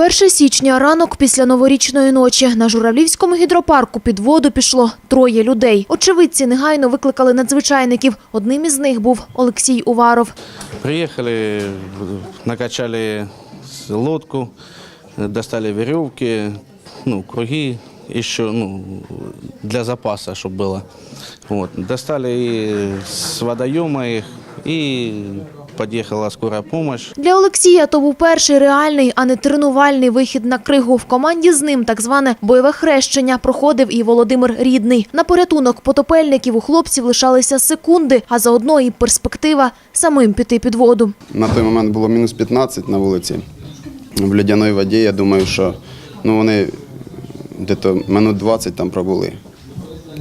1 січня ранок після новорічної ночі на Журавлівському гідропарку під воду пішло троє людей. Очевидці негайно викликали надзвичайників. Одним із них був Олексій Уваров. Приехали, накачали лодку, достали веревки, ну, круги, еще ну, для запаса, чтобы было. Вот. Достали и с водоема их, и подъехала скорая помощь. Для Олексія то був перший реальний, а не тренувальний вихід на кригу. В команді з ним так зване бойове хрещення проходив і Володимир Рідний. На порятунок потопельників у хлопців лишалися секунди, а заодно і перспектива самим піти під воду. На той момент було мінус 15 на вулиці. В льодяній воді, я думаю, що ну, вони десь минут 20 там пробули.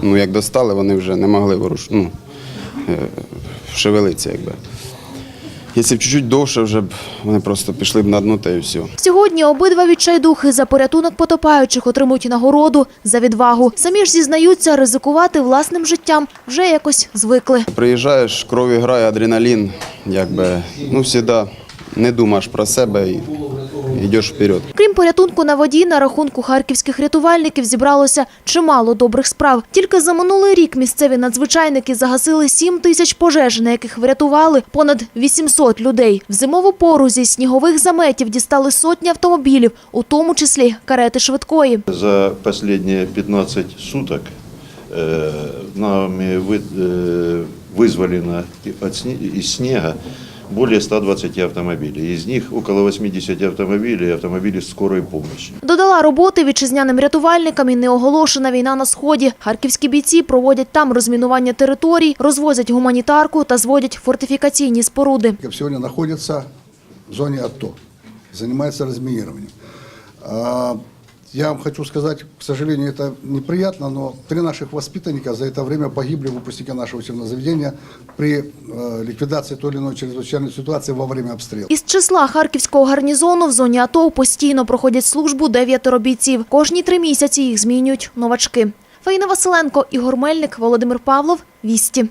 Ну, як достали, вони вже не могли воруш... ну, е, шевелитися. Якби. Якщо б чуть-чуть довше, вже б вони просто пішли б на дно та і все. Сьогодні обидва відчайдухи за порятунок потопаючих отримують нагороду за відвагу. Самі ж зізнаються, ризикувати власним життям вже якось звикли. Приїжджаєш, крові грає, адреналін, якби, ну, завжди не думаєш про себе і йдеш вперед Крім порятунку на воді, на рахунку харківських рятувальників зібралося чимало добрих справ. Тільки за минулий рік місцеві надзвичайники загасили 7 тисяч пожеж, на яких врятували понад 800 людей. В зимову пору зі снігових заметів дістали сотні автомобілів, у тому числі карети швидкої. За последние 15 суток э, нами вы, э, вызволено более 120 автомобилей. Из них около 80 автомобилей автомобили скорой помощи. Додала роботи вітчизняним рятувальникам і неоголошена війна на сході. Харківські бійці проводять там розмінування територій, розвозять гуманітарку та зводять фортифікаційні споруди. Харьков сегодня находится в зоне АТО, занимается разминированием. А, Я вам хочу сказать, к сожалению, это неприятно, но три наших воспитанника за это время погибли выпускники нашего учебного заведения при э, ликвидации той или иной чрезвычайной ситуации во время обстрела. Із числа харківського гарнізону в зоні АТО постійно проходять службу дев'ятеро бійців. Кожні три місяці їх змінюють новачки. Фаїна Василенко, Ігор Мельник, Володимир Павлов. Вісті.